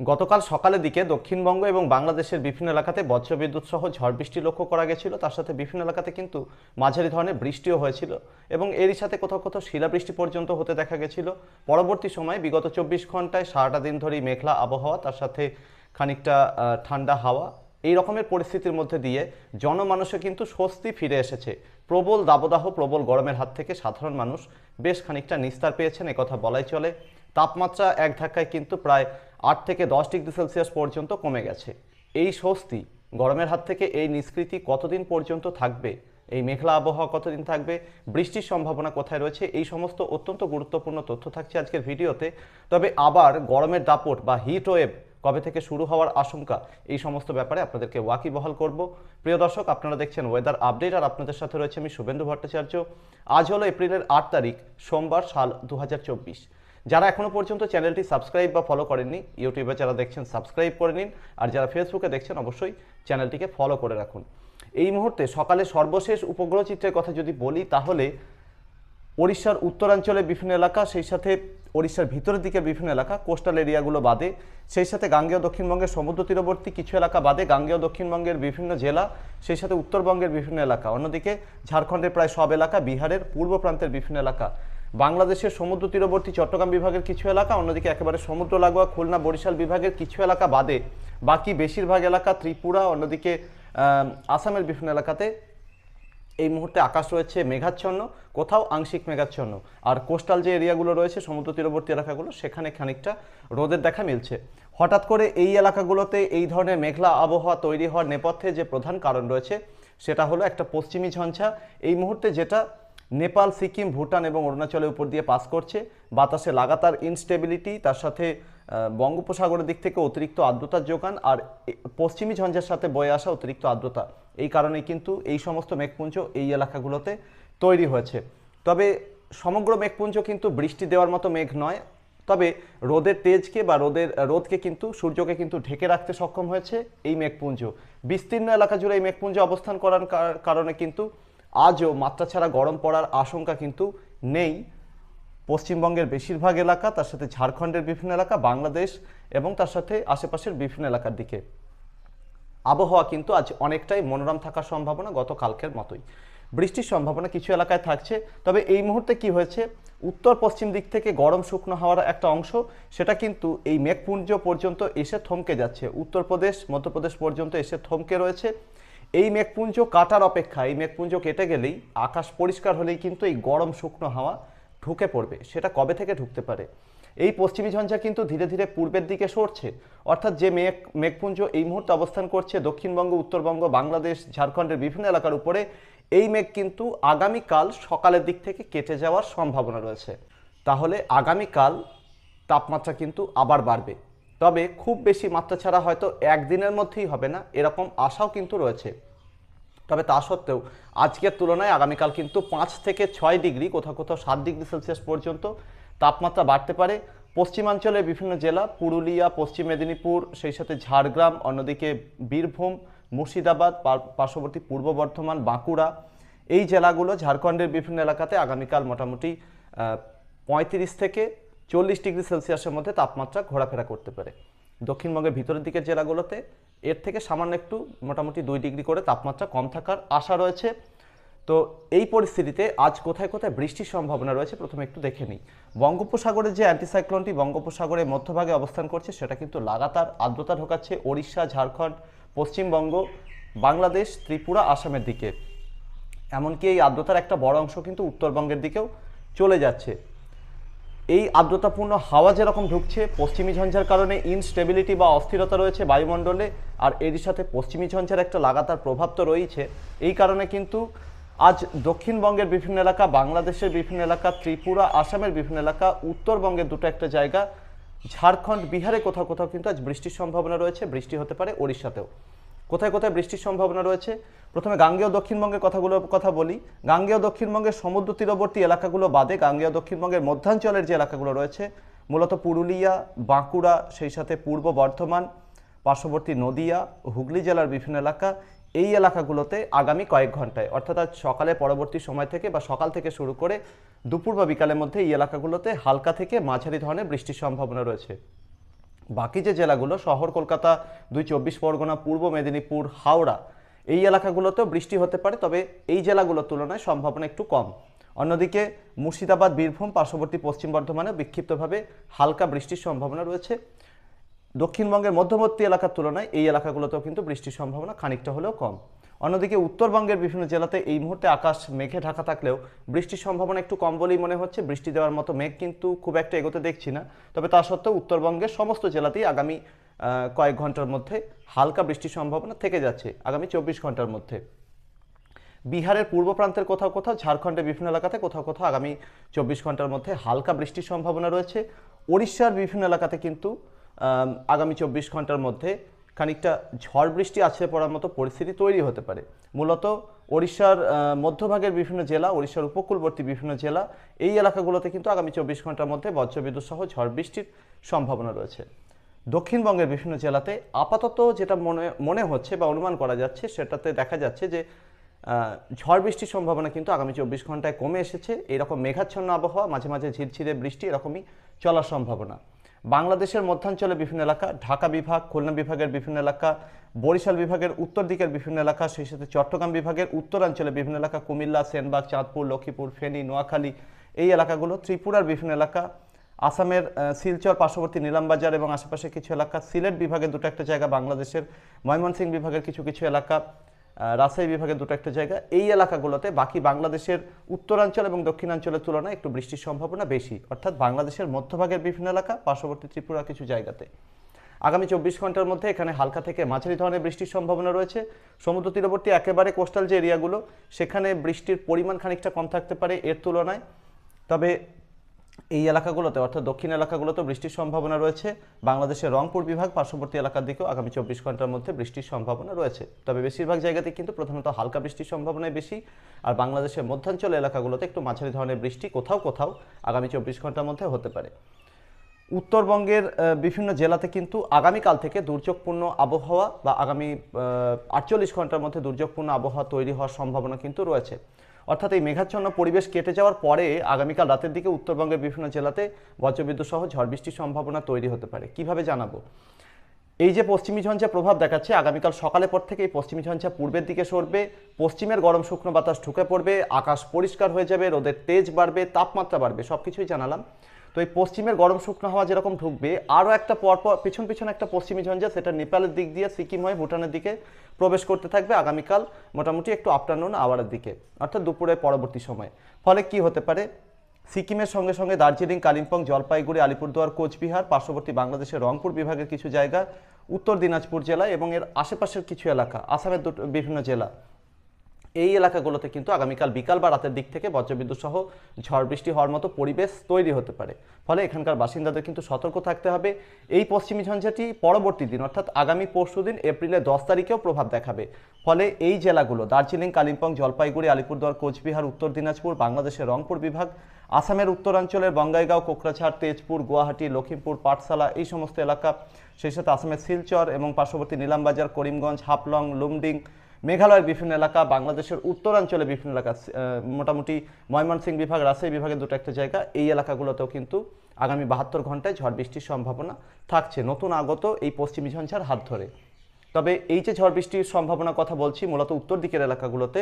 গতকাল সকালের দিকে দক্ষিণবঙ্গ এবং বাংলাদেশের বিভিন্ন এলাকাতে বজ্রবিদ্যুৎ সহ ঝড় বৃষ্টি লক্ষ্য করা গেছিল। তার সাথে বিভিন্ন এলাকাতে কিন্তু মাঝারি ধরনের বৃষ্টিও হয়েছিল এবং এরই সাথে কোথাও কোথাও শিলাবৃষ্টি পর্যন্ত হতে দেখা গেছিল। পরবর্তী সময়ে বিগত চব্বিশ ঘন্টায় সারাটা দিন ধরেই মেঘলা আবহাওয়া, তার সাথে খানিকটা ঠান্ডা হাওয়া এই রকমের পরিস্থিতির মধ্যে দিয়ে জনমানুষে কিন্তু স্বস্তি ফিরে এসেছে। প্রবল দাবদাহ, প্রবল গরমের হাত থেকে সাধারণ মানুষ বেশ খানিকটা নিস্তার পেয়েছেন কথা বলাই চলে। তাপমাত্রা এক ধাক্কায় কিন্তু প্রায় আট থেকে দশ ডিগ্রি সেলসিয়াস পর্যন্ত কমে গেছে। এই স্বস্তি গরমের হাত থেকে এই নিষ্কৃতি কতদিন পর্যন্ত থাকবে? এই মেঘলা আবহাওয়া কতদিন থাকবে? বৃষ্টির সম্ভাবনা কোথায় রয়েছে? এই সমস্ত অত্যন্ত গুরুত্বপূর্ণ তথ্য থাকছে আজকের ভিডিওতে। তবে আবার গরমের দাপট বা হিট ওয়েভ কবে থেকে শুরু হওয়ার আশঙ্কা, এই সমস্ত ব্যাপারে আপনাদেরকে ওয়াকিবহাল করব। প্রিয় দর্শক, আপনারা দেখছেন ওয়েদার আপডেট আর আপনাদের সাথে রয়েছে আমি শুভেন্দু ভট্টাচার্য। আজ হলো এপ্রিলের আট তারিখ, সোমবার সাল দু হাজার চব্বিশ। যারা এখনও পর্যন্ত চ্যানেলটি সাবস্ক্রাইব বা ফলো করেননি, ইউটিউবে যারা দেখছেন সাবস্ক্রাইব করে নিন। আর যারা ফেসবুকে দেখছেন, অবশ্যই চ্যানেলটিকে ফলো করে রাখুন। এই মুহূর্তে সকালে সর্বশেষ উপগ্রহ চিত্রের কথা যদি বলি, তাহলে ওড়িশার উত্তরাঞ্চলে বিভিন্ন এলাকা, সেই সাথে ওড়িশার ভিতরের দিকে বিভিন্ন এলাকা কোস্টাল এরিয়াগুলো বাদে। সেই সাথে গাঙ্গেয় দক্ষিণবঙ্গের সমুদ্র তীরবর্তী কিছু এলাকা বাদে, গাঙ্গেয় দক্ষিণবঙ্গের বিভিন্ন জেলা, সেই সাথে উত্তরবঙ্গের বিভিন্ন এলাকা। অন্যদিকে ঝাড়খণ্ডের প্রায় সব এলাকা, বিহারের পূর্ব প্রান্তের বিভিন্ন এলাকা। বাংলাদেশের সমুদ্র তীরবর্তী চট্টগ্রাম বিভাগের কিছু এলাকা, অন্যদিকে একেবারে সমুদ্র লাগোয়া খুলনা বরিশাল বিভাগের কিছু এলাকা বাদে বাকি বেশিরভাগ এলাকা ত্রিপুরা, অন্যদিকে আসামের বিভিন্ন এলাকাতে এই মুহূর্তে আকাশ রয়েছে মেঘাচ্ছন্ন, কোথাও আংশিক মেঘাচ্ছন্ন। আর কোস্টাল যে এরিয়াগুলো রয়েছে, সমুদ্র তীরবর্তী এলাকাগুলো, সেখানে খানিকটা রোদের দেখা মিলছে। হঠাৎ করে এই এলাকাগুলোতে এই ধরনের মেঘলা আবহাওয়া তৈরি হওয়ার নেপথ্যে যে প্রধান কারণ রয়েছে, সেটা হলো একটা পশ্চিমী ঝঞ্ঝা। এই মুহূর্তে যেটা নেপাল, সিকিম, ভুটান এবং অরুণাচলের উপর দিয়ে পাস করছে। বাতাসে লাগাতার ইনস্টেবিলিটি তার সাথে বঙ্গোপসাগরের দিক থেকে অতিরিক্ত আর্দ্রতার যোগান আর পশ্চিমী ঝঞ্ঝার সাথে বয়ে আসা অতিরিক্ত আর্দ্রতা। এই কারণেই কিন্তু এই সমস্ত মেঘপুঞ্জ এই এলাকাগুলোতে তৈরি হয়েছে। তবে সমগ্র মেঘপুঞ্জ কিন্তু বৃষ্টি দেওয়ার মতো মেঘ নয়। তবে রোদের তেজকে বা রোদের, রোদকে কিন্তু, সূর্যকে কিন্তু ঢেকে রাখতে সক্ষম হয়েছে এই মেঘপুঞ্জ। বিস্তীর্ণ এলাকা জুড়ে এই মেঘপুঞ্জ অবস্থান করার কার- কারণে কিন্তু আজও মাত্রা ছাড়া গরম পড়ার আশঙ্কা কিন্তু নেই। পশ্চিমবঙ্গের বেশিরভাগ এলাকা, তার সাথে ঝাড়খণ্ডের বিভিন্ন এলাকা, বাংলাদেশ এবং তার সাথে আশেপাশের বিভিন্ন এলাকার দিকে। আবহাওয়া কিন্তু আজ অনেকটাই মনোরম থাকার সম্ভাবনা গত কালকের মতোই। বৃষ্টির সম্ভাবনা কিছু এলাকায় থাকছে, তবে এই মুহূর্তে কি হয়েছে? উত্তর পশ্চিম দিক থেকে গরম শুকনো হওয়ার একটা অংশ, সেটা কিন্তু এই মেঘপুঞ্জ পর্যন্ত এসে থমকে যাচ্ছে। উত্তরপ্রদেশ, মধ্যপ্রদেশ পর্যন্ত এসে থমকে রয়েছে। এই মেঘপুঞ্জ কাটার অপেক্ষা এই মেঘপুঞ্জ কেটে গেলেই আকাশ পরিষ্কার হলেই কিন্তু এই গরম শুকনো হাওয়া ঢুকে পড়বে। সেটা কবে থেকে ঢুকতে পারে? এই পশ্চিমী ঝঞ্ঝা কিন্তু ধীরে ধীরে পূর্বের দিকে সরছে। অর্থাৎ যে মেঘ, মেঘপুঞ্জ এই মুহূর্তে অবস্থান করছে দক্ষিণবঙ্গ, উত্তরবঙ্গ, বাংলাদেশ, ঝাড়খণ্ডের বিভিন্ন এলাকার উপরে। এই মেঘ কিন্তু আগামীকাল সকালের দিক থেকে কেটে যাওয়ার সম্ভাবনা রয়েছে। তাহলে আগামীকাল তাপমাত্রা কিন্তু আবার বাড়বে। তবে খুব বেশি মাত্রা ছাড়া হয়তো একদিনের মধ্যেই হবে না, এরকম আশাও কিন্তু রয়েছে। তবে তা সত্ত্বেও আজকের তুলনায় আগামীকাল কিন্তু পাঁচ থেকে ছয় ডিগ্রি, কোথাও কোথাও সাত ডিগ্রি সেলসিয়াস পর্যন্ত তাপমাত্রা বাড়তে পারে। পশ্চিমাঞ্চলের বিভিন্ন জেলা, পুরুলিয়া, পশ্চিম মেদিনীপুর, সেই সাথে ঝাড়গ্রাম, অন্যদিকে বীরভূম, মুর্শিদাবাদ পার্শ্ববর্তী পূর্ব বর্ধমান, বাঁকুড়া, এই জেলাগুলো ঝাড়খণ্ডের বিভিন্ন এলাকাতে আগামীকাল মোটামুটি পঁয়ত্রিশ থেকে চল্লিশ ডিগ্রি সেলসিয়াসের মধ্যে তাপমাত্রা ঘোরাফেরা করতে পারে। দক্ষিণবঙ্গের ভিতরের দিকের জেলাগুলোতে এর থেকে সামান্য একটু মোটামুটি দুই ডিগ্রি করে তাপমাত্রা কম থাকার আশা রয়েছে। তো এই পরিস্থিতিতে আজ কোথায় কোথায় বৃষ্টির সম্ভাবনা রয়েছে প্রথমে একটু দেখে নিই। বঙ্গোপসাগরের যে অ্যান্টিসাইক্লোনটি বঙ্গোপসাগরের মধ্যভাগে অবস্থান করছে, সেটা কিন্তু লাগাতার আর্দ্রতা ঢোকাচ্ছে ওড়িশা, ঝাড়খণ্ড, পশ্চিমবঙ্গ, বাংলাদেশ, ত্রিপুরা, আসামের দিকে। এমনকি এই আর্দ্রতার একটা বড় অংশ কিন্তু উত্তরবঙ্গের দিকেও চলে যাচ্ছে। এই আর্দ্রতাপূর্ণ হাওয়া যেরকম ঢুকছে, পশ্চিমী ঝঞ্ঝার কারণে ইনস্টেবিলিটি বা অস্থিরতা রয়েছে বায়ুমণ্ডলে, আর এরই সাথে পশ্চিমী ঝঞ্ঝার একটা লাগাতার প্রভাব তো রয়েছে এই কারণে কিন্তু আজ দক্ষিণবঙ্গের বিভিন্ন এলাকা, বাংলাদেশের বিভিন্ন এলাকা, ত্রিপুরা, আসামের বিভিন্ন এলাকা, উত্তরবঙ্গের দুটো একটা জায়গা, ঝাড়খণ্ড, বিহারে কোথাও কোথাও কিন্তু আজ বৃষ্টির সম্ভাবনা রয়েছে। বৃষ্টি হতে পারে ওড়িশাতেও। কোথায় কোথায় বৃষ্টির সম্ভাবনা রয়েছে? প্রথমে গাঙ্গেয় দক্ষিণবঙ্গের কথাগুলোর কথা বলি। গাঙ্গেয় দক্ষিণবঙ্গের সমুদ্র তীরবর্তী এলাকাগুলো বাদে গাঙ্গেয় দক্ষিণবঙ্গের মধ্যাঞ্চলের যে এলাকাগুলো রয়েছে, মূলত পুরুলিয়া, বাঁকুড়া, সেই সাথে পূর্ব বর্ধমান, পার্শ্ববর্তী নদিয়া, হুগলি জেলার বিভিন্ন এলাকা, এই এলাকাগুলোতে আগামী কয়েক ঘন্টায়, অর্থাৎ আজ সকালে পরবর্তী সময় থেকে বা সকাল থেকে শুরু করে দুপুর বা বিকালের মধ্যে এই এলাকাগুলোতে হালকা থেকে মাঝারি ধরনের বৃষ্টির সম্ভাবনা রয়েছে। বাকি যে জেলাগুলো, শহর কলকাতা, দুই চব্বিশ পরগনা, পূর্ব মেদিনীপুর, হাওড়া, এই এলাকাগুলোতেও বৃষ্টি হতে পারে, তবে এই জেলাগুলোর তুলনায় সম্ভাবনা একটু কম। অন্যদিকে মুর্শিদাবাদ, বীরভূম, পার্শ্ববর্তী পশ্চিম বর্ধমানে বিক্ষিপ্তভাবে হালকা বৃষ্টির সম্ভাবনা রয়েছে। দক্ষিণবঙ্গের মধ্যবর্তী এলাকার তুলনায় এই এলাকাগুলোতেও কিন্তু বৃষ্টির সম্ভাবনা খানিকটা হলেও কম। অন্যদিকে উত্তরবঙ্গের বিভিন্ন জেলাতে এই মুহূর্তে আকাশ মেঘে ঢাকা থাকলেও বৃষ্টির সম্ভাবনা একটু কম বলেই মনে হচ্ছে। বৃষ্টি দেওয়ার মতো মেঘ কিন্তু খুব একটা এগোতে দেখছি না। তবে তা সত্ত্বেও উত্তরবঙ্গের সমস্ত জেলাতেই আগামী কয়েক ঘণ্টার মধ্যে হালকা বৃষ্টির সম্ভাবনা থেকে যাচ্ছে, আগামী চব্বিশ ঘণ্টার মধ্যে। বিহারের পূর্ব প্রান্তের কোথাও কোথাও, ঝাড়খণ্ডের বিভিন্ন এলাকাতে কোথাও কোথাও আগামী চব্বিশ ঘণ্টার মধ্যে হালকা বৃষ্টির সম্ভাবনা রয়েছে। ওড়িশার বিভিন্ন এলাকাতে কিন্তু আগামী চব্বিশ ঘণ্টার মধ্যে খানিকটা ঝড় বৃষ্টি আছড়ে পড়ার মতো পরিস্থিতি তৈরি হতে পারে। মূলত ওড়িশার মধ্যভাগের বিভিন্ন জেলা, ওড়িশার উপকূলবর্তী বিভিন্ন জেলা, এই এলাকাগুলোতে কিন্তু আগামী চব্বিশ ঘণ্টার মধ্যে বজ্রবিদ্যুৎ সহ ঝড় বৃষ্টির সম্ভাবনা রয়েছে। দক্ষিণবঙ্গের বিভিন্ন জেলাতে আপাতত যেটা মনে মনে হচ্ছে বা অনুমান করা যাচ্ছে, সেটাতে দেখা যাচ্ছে যে ঝড় বৃষ্টির সম্ভাবনা কিন্তু আগামী চব্বিশ ঘন্টায় কমে এসেছে। এরকম মেঘাচ্ছন্ন আবহাওয়া, মাঝে মাঝে ঝিরঝিরে বৃষ্টি এরকমই চলার সম্ভাবনা। বাংলাদেশের মধ্যাঞ্চলের বিভিন্ন এলাকা, ঢাকা বিভাগ, খুলনা বিভাগের বিভিন্ন এলাকা, বরিশাল বিভাগের উত্তর দিকের বিভিন্ন এলাকা, সেই সাথে চট্টগ্রাম বিভাগের উত্তরাঞ্চলে বিভিন্ন এলাকা, কুমিল্লা, সেনবাগ, চাঁদপুর, লক্ষ্মীপুর, ফেনী, নোয়াখালী, এই এলাকাগুলো, ত্রিপুরার বিভিন্ন এলাকা, আসামের শিলচর পার্শ্ববর্তী নীলামবাজার এবং আশেপাশে কিছু এলাকা, সিলেট বিভাগের দুটো একটা জায়গা, বাংলাদেশের ময়মনসিংহ বিভাগের কিছু কিছু এলাকা রাজশাহী বিভাগের দুটো একটা জায়গা। এই এলাকাগুলোতে বাকি বাংলাদেশের উত্তরাঞ্চল এবং দক্ষিণাঞ্চলের তুলনায় একটু বৃষ্টির সম্ভাবনা বেশি। অর্থাৎ বাংলাদেশের মধ্যভাগের বিভিন্ন এলাকা, পার্শ্ববর্তী ত্রিপুরা কিছু জায়গাতে। আগামী চব্বিশ ঘণ্টার মধ্যে এখানে হালকা থেকে মাঝারি ধরনের বৃষ্টির সম্ভাবনা রয়েছে। সমুদ্র তীরবর্তী একেবারে কোস্টাল যে এরিয়াগুলো, সেখানে বৃষ্টির পরিমাণ খানিকটা কম থাকতে পারে এর তুলনায়। তবে এই এলাকাগুলোতে, অর্থাৎ দক্ষিণ এলাকাগুলোতে বৃষ্টির সম্ভাবনা রয়েছে। বাংলাদেশের রংপুর বিভাগ পার্শ্ববর্তী এলাকার দিকেও আগামী চব্বিশ ঘণ্টার মধ্যে বৃষ্টির সম্ভাবনা রয়েছে। তবে বেশিরভাগ জায়গাতে কিন্তু প্রধানত হালকা বৃষ্টির সম্ভাবনাই বেশি। আর বাংলাদেশের মধ্যাঞ্চল এলাকাগুলোতে একটু মাঝারি ধরনের বৃষ্টি কোথাও কোথাও আগামী চব্বিশ ঘণ্টার মধ্যে হতে পারে। উত্তরবঙ্গের বিভিন্ন জেলাতে কিন্তু আগামীকাল থেকে দুর্যোগপূর্ণ আবহাওয়া বা আগামী আটচল্লিশ ঘণ্টার মধ্যে দুর্যোগপূর্ণ আবহাওয়া তৈরি হওয়ার সম্ভাবনা কিন্তু রয়েছে। অর্থাৎ এই মেঘাচ্ছন্ন পরিবেশ কেটে যাওয়ার পরে আগামীকাল রাতের দিকে উত্তরবঙ্গের বিভিন্ন জেলাতে বজ্রবিদ্যুৎ সহ ঝড় বৃষ্টির সম্ভাবনা তৈরি হতে পারে। কীভাবে জানাব? এই যে পশ্চিমী ঝঞ্ঝা প্রভাব দেখাচ্ছে, আগামীকাল সকালের পর থেকে এই পশ্চিমী ঝঞ্ঝা পূর্বের দিকে সরবে, পশ্চিমের গরম শুকনো বাতাস ঢুকে পড়বে, আকাশ পরিষ্কার হয়ে যাবে, রোদের তেজ বাড়বে, তাপমাত্রা বাড়বে সব কিছুই জানালাম। তো এই পশ্চিমের গরম শুকনো হাওয়া যেরকম ঢুকবে, আরও একটা পরপর পিছন পিছন একটা পশ্চিমী ঝঞ্ঝা, সেটা নেপালের দিক দিয়ে, সিকিম হয়ে ভুটানের দিকে প্রবেশ করতে থাকবে আগামীকাল, মোটামুটি একটু আফটারনুন আওয়ারের দিকে, অর্থাৎ দুপুরের পরবর্তী সময়। ফলে কি হতে পারে? সিকিমের সঙ্গে সঙ্গে দার্জিলিং, কালিম্পং, জলপাইগুড়ি, আলিপুরদুয়ার, কোচবিহার, পার্শ্ববর্তী বাংলাদেশের রংপুর বিভাগের কিছু জায়গা, উত্তর দিনাজপুর জেলা এবং এর আশেপাশের কিছু এলাকা, আসামের বিভিন্ন জেলা। এই এলাকাগুলোতে কিন্তু আগামীকাল বিকাল বা রাতের দিক থেকে বজ্রবিদ্যুৎ সহ ঝড় বৃষ্টি হওয়ার মতো পরিবেশ তৈরি হতে পারে। ফলে এখানকার বাসিন্দাদের কিন্তু সতর্ক থাকতে হবে। এই পশ্চিমী ঝঞ্ঝাটি পরবর্তী দিন, অর্থাৎ আগামী পরশু দিন এপ্রিলের দশ তারিখেও প্রভাব দেখাবে। ফলে এই জেলাগুলো, দার্জিলিং, কালিম্পং, জলপাইগুড়ি, আলিপুরদুয়ার, কোচবিহার, উত্তর দিনাজপুর, বাংলাদেশের রংপুর বিভাগ, আসামের উত্তরাঞ্চলের বঙ্গাইগাঁও, কোকরাঝাড়, তেজপুর, গুয়াহাটি লখিমপুর পাঠশালা এই সমস্ত এলাকা, সেই সাথে আসামের শিলচর এবং পার্শ্ববর্তী নিলামবাজার, করিমগঞ্জ, হাফলং, লুমডিং মেঘালয়ের বিভিন্ন এলাকা, বাংলাদেশের উত্তরাঞ্চলে বিভিন্ন এলাকা মোটামুটি ময়মনসিংহ বিভাগ, রাজশাহী বিভাগের দুটো একটা জায়গা। এই এলাকাগুলোতেও কিন্তু আগামী বাহাত্তর ঘন্টায় ঝড় বৃষ্টির সম্ভাবনা থাকছে। নতুন আগত এই পশ্চিমী ঝঞ্ঝার হাত ধরে। তবে এই যে ঝড় বৃষ্টির সম্ভাবনার কথা বলছি, মূলত উত্তর দিকের এলাকাগুলোতে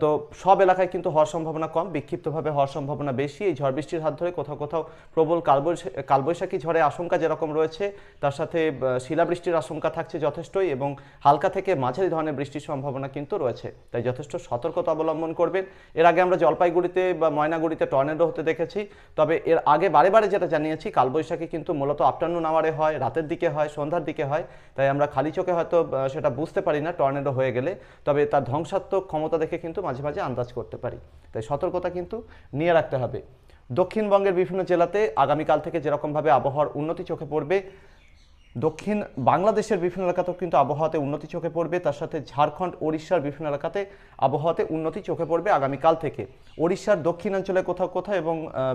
তো সব এলাকায় কিন্তু হওয়ার সম্ভাবনা কম, বিক্ষিপ্তভাবে হওয়ার সম্ভাবনা বেশি। এই ঝড় বৃষ্টির হাত ধরে কোথাও কোথাও প্রবল কালবৈশা- কালবৈশাখী ঝড়ে আশঙ্কা যেরকম রয়েছে, তার সাথে শিলাবৃষ্টির আশঙ্কা থাকছে যথেষ্টই এবং হালকা থেকে মাঝারি ধরনের বৃষ্টির সম্ভাবনা কিন্তু রয়েছে। তাই যথেষ্ট সতর্কতা অবলম্বন করবেন। এর আগে আমরা জলপাইগুড়িতে বা ময়নাগুড়িতে টর্নেডো হতে দেখেছি, তবে এর আগে বারে বারে যেটা জানিয়েছি, কালবৈশাখী কিন্তু মূলত আফটারনুন আওয়ারে হয়, রাতের দিকে হয়, সন্ধ্যার দিকে হয়, তাই আমরা খালি চোখে হয়তো সেটা বুঝতে পারি না টর্নেডো হয়ে গেলে। তবে তার ধ্বংসাত্মক ক্ষমতা দেখে কিন্তু মাঝে মাঝে আন্দাজ করতে পারি। তাই সতর্কতা কিন্তু নিয়ে রাখতে হবে। দক্ষিণবঙ্গের বিভিন্ন জেলাতে আগামীকাল থেকে যেরকমভাবে আবহাওয়ার উন্নতি চোখে পড়বে, দক্ষিণ বাংলাদেশের বিভিন্ন এলাকাতেও কিন্তু আবহাওয়াতে উন্নতি চোখে পড়বে, তার সাথে ঝাড়খণ্ড, ওড়িশার বিভিন্ন এলাকাতে আবহাওয়াতে উন্নতি চোখে পড়বে আগামীকাল থেকে। ওড়িশার দক্ষিণাঞ্চলে কোথাও কোথাও এবং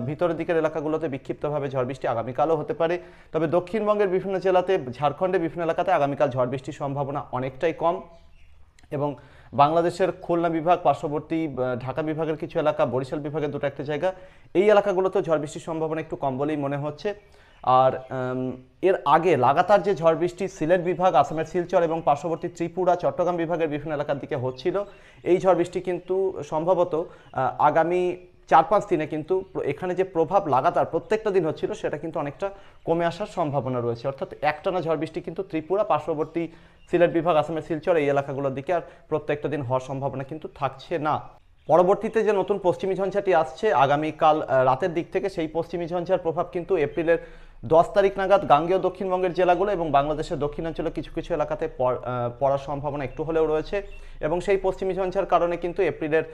ভিতরের দিকের এলাকাগুলোতে বিক্ষিপ্তভাবে ঝড় বৃষ্টি আগামীকালও হতে পারে। তবে দক্ষিণবঙ্গের বিভিন্ন জেলাতে, ঝাড়খণ্ডের বিভিন্ন এলাকাতে আগামীকাল ঝড় বৃষ্টির সম্ভাবনা অনেকটাই কম। এবং বাংলাদেশের খুলনা বিভাগ, পার্শ্ববর্তী ঢাকা বিভাগের কিছু এলাকা, বরিশাল বিভাগের দুটো একটা জায়গা। এই এলাকাগুলোতেও ঝড় বৃষ্টির সম্ভাবনা একটু কম বলেই মনে হচ্ছে। আর এর আগে লাগাতার যে ঝড় বৃষ্টি সিলেট বিভাগ, আসামের শিলচর এবং পার্শ্ববর্তী ত্রিপুরা, চট্টগ্রাম বিভাগের বিভিন্ন এলাকার দিকে হচ্ছিল। এই ঝড় বৃষ্টি কিন্তু সম্ভবত আগামী চার পাঁচ দিনে কিন্তু এখানে যে প্রভাব লাগাতার প্রত্যেকটা দিন হচ্ছিল, সেটা কিন্তু অনেকটা কমে আসার সম্ভাবনা রয়েছে। অর্থাৎ একটানা ঝড় বৃষ্টি কিন্তু ত্রিপুরা, পার্শ্ববর্তী সিলেট বিভাগ, আসামের শিলচর এই এলাকাগুলোর দিকে আর প্রত্যেকটা দিন হওয়ার সম্ভাবনা কিন্তু থাকছে না। পরবর্তীতে যে নতুন পশ্চিমী ঝঞ্ঝাটি আসছে, আগামীকাল কাল রাতের দিক থেকে সেই পশ্চিমী ঝঞ্ঝার প্রভাব কিন্তু এপ্রিলের দশ তারিখ নাগাদ গাঙ্গেয় দক্ষিণবঙ্গের জেলাগুলো এবং বাংলাদেশের দক্ষিণাঞ্চলে কিছু কিছু এলাকাতে পড়- পড়ার সম্ভাবনা একটু হলেও রয়েছে এবং সেই পশ্চিমী ঝঞ্ঝার কারণে কিন্তু এপ্রিলের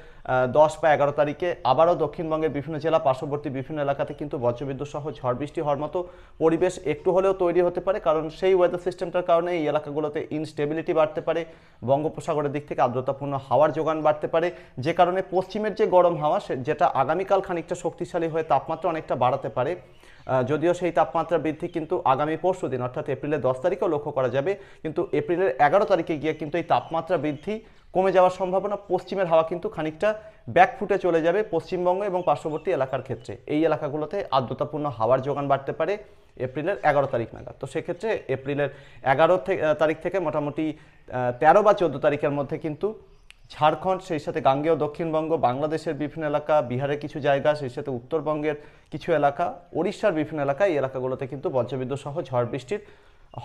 দশ বা এগারো তারিখে আবারও দক্ষিণবঙ্গের বিভিন্ন জেলা পার্শ্ববর্তী বিভিন্ন এলাকাতে কিন্তু বজ্রবিদ্যুৎ সহ ঝড় বৃষ্টি হওয়ার মতো পরিবেশ একটু হলেও তৈরি হতে পারে। কারণ সেই ওয়েদার সিস্টেমটার কারণে এই এলাকাগুলোতে ইনস্টেবিলিটি বাড়তে পারে, বঙ্গোপসাগরের দিক থেকে আর্দ্রতাপূর্ণ হাওয়ার যোগান বাড়তে পারে। যে কারণে পশ্চিমের যে গরম হাওয়া যেটা আগামীকাল খানিকটা শক্তিশালী হয়ে তাপমাত্রা অনেকটা বাড়াতে পারে। যদিও সেই তাপমাত্রা বৃদ্ধি কিন্তু আগামী পরশু দিন, অর্থাৎ এপ্রিলের দশ তারিখেও লক্ষ্য করা যাবে, কিন্তু এপ্রিলের এগারো তারিখে গিয়ে কিন্তু এই তাপমাত্রা বৃদ্ধি কমে যাওয়ার সম্ভাবনা, পশ্চিমের হাওয়া কিন্তু খানিকটা ব্যাকফুটে চলে যাবে পশ্চিমবঙ্গ এবং পার্শ্ববর্তী এলাকার ক্ষেত্রে। এই এলাকাগুলোতে আর্দ্রতাপূর্ণ হাওয়ার যোগান বাড়তে পারে এপ্রিলের এগারো তারিখ নাগাদ। তো সেক্ষেত্রে এপ্রিলের এগারো তারিখ থেকে মোটামুটি তেরো বা চোদ্দ তারিখের মধ্যে কিন্তু ঝাড়খণ্ড, সেই সাথে গাঙ্গেয় দক্ষিণবঙ্গ, বাংলাদেশের বিভিন্ন এলাকা, বিহারের কিছু জায়গা, সেই সাথে উত্তরবঙ্গের কিছু এলাকা, ওড়িশার বিভিন্ন এলাকা, এই এলাকাগুলোতে কিন্তু বজ্রবিদ্যুৎ সহ ঝড় বৃষ্টির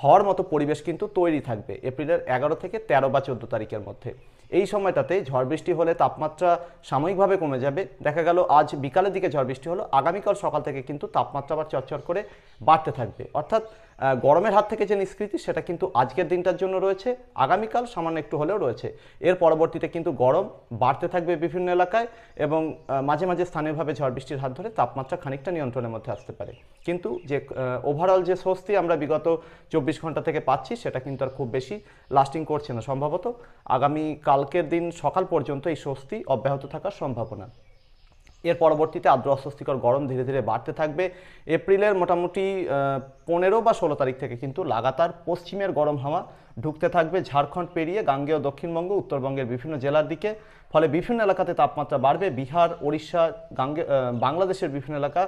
হওয়ার মতো পরিবেশ কিন্তু তৈরি থাকবে এপ্রিলের এগারো থেকে তেরো বা চোদ্দ তারিখের মধ্যে। এই সময়টাতে ঝড় বৃষ্টি হলে তাপমাত্রা সাময়িকভাবে কমে যাবে। দেখা গেল আজ বিকালের দিকে ঝড় বৃষ্টি হলো, আগামীকাল সকাল থেকে কিন্তু তাপমাত্রা আবার চরচর করে বাড়তে থাকবে। অর্থাৎ গরমের হাত থেকে যে নিষ্কৃতি, সেটা কিন্তু আজকের দিনটার জন্য রয়েছে। আগামীকাল সামান্য একটু হলেও রয়েছে। এর পরবর্তীতে কিন্তু গরম বাড়তে থাকবে বিভিন্ন এলাকায় এবং মাঝে মাঝে স্থানীয়ভাবে ঝড় বৃষ্টির হাত ধরে তাপমাত্রা খানিকটা নিয়ন্ত্রণের মধ্যে আসতে পারে। কিন্তু যে ওভারঅল যে স্বস্তি আমরা বিগত চব্বিশ ঘণ্টা থেকে পাচ্ছি, সেটা কিন্তু আর খুব বেশি লাস্টিং করছে না। সম্ভবত আগামী কালকের দিন সকাল পর্যন্ত এই স্বস্তি অব্যাহত থাকার সম্ভাবনা। এর পরবর্তীতে আর্দ্র অস্বস্তিকর গরম ধীরে ধীরে বাড়তে থাকবে। এপ্রিলের মোটামুটি পনেরো বা ষোলো তারিখ থেকে কিন্তু লাগাতার পশ্চিমের গরম হাওয়া ঢুকতে থাকবে ঝাড়খণ্ড পেরিয়ে গাঙ্গেয় দক্ষিণবঙ্গ, উত্তরবঙ্গের বিভিন্ন জেলার দিকে। ফলে বিভিন্ন এলাকাতে তাপমাত্রা বাড়বে। বিহার, ওড়িশা, গাঙ্গে বাংলাদেশের বিভিন্ন এলাকা,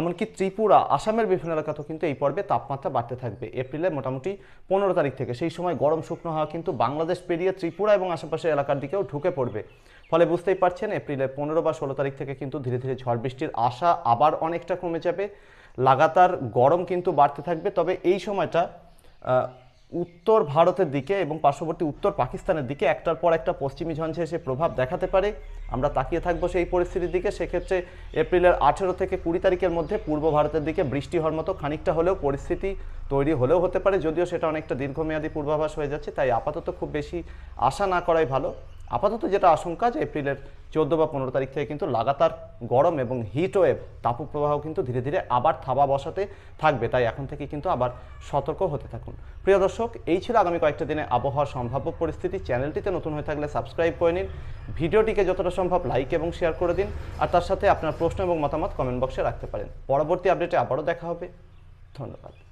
এমনকি ত্রিপুরা, আসামের বিভিন্ন এলাকাতেও কিন্তু এই পর্বে তাপমাত্রা বাড়তে থাকবে। এপ্রিলের মোটামুটি পনেরো তারিখ থেকে। সেই সময় গরম শুকনো হাওয়া কিন্তু বাংলাদেশ পেরিয়ে ত্রিপুরা এবং আশেপাশের এলাকার দিকেও ঢুকে পড়বে। ফলে বুঝতেই পারছেন, এপ্রিলের পনেরো বা ষোলো তারিখ থেকে কিন্তু ধীরে ধীরে ঝড় বৃষ্টির আশা আবার অনেকটা কমে যাবে। লাগাতার গরম কিন্তু বাড়তে থাকবে। তবে এই সময়টা উত্তর ভারতের দিকে এবং পার্শ্ববর্তী উত্তর পাকিস্তানের দিকে একটার পর একটা পশ্চিমী ঝঞ্ঝে এসে প্রভাব দেখাতে পারে। আমরা তাকিয়ে থাকব সেই পরিস্থিতির দিকে। সেক্ষেত্রে এপ্রিলের আঠেরো থেকে কুড়ি তারিখের মধ্যে পূর্ব ভারতের দিকে বৃষ্টি হওয়ার মতো খানিকটা হলেও পরিস্থিতি তৈরি হলেও হতে পারে। যদিও সেটা অনেকটা দীর্ঘমেয়াদী পূর্বাভাস হয়ে যাচ্ছে, তাই আপাতত খুব বেশি আশা না করাই ভালো। আপাতত যেটা আশঙ্কা যে এপ্রিলের চোদ্দ বা পনেরো তারিখ থেকে কিন্তু লাগাতার গরম এবং হিট ওয়েভ তাপপ্রবাহ কিন্তু ধীরে ধীরে আবার থাবা বসাতে থাকবে। তাই এখন থেকে কিন্তু আবার সতর্ক হতে থাকুন। প্রিয় দর্শক, এই ছিল আগামী কয়েকটা দিনে আবহাওয়ার সম্ভাব্য পরিস্থিতি। চ্যানেলটিতে নতুন হয়ে থাকলে সাবস্ক্রাইব করে নিন। ভিডিওটিকে যতটা সম্ভব লাইক এবং শেয়ার করে দিন। আর তার সাথে আপনার প্রশ্ন এবং মতামত কমেন্ট বক্সে রাখতে পারেন। পরবর্তী আপডেটে আবারও দেখা হবে। ধন্যবাদ।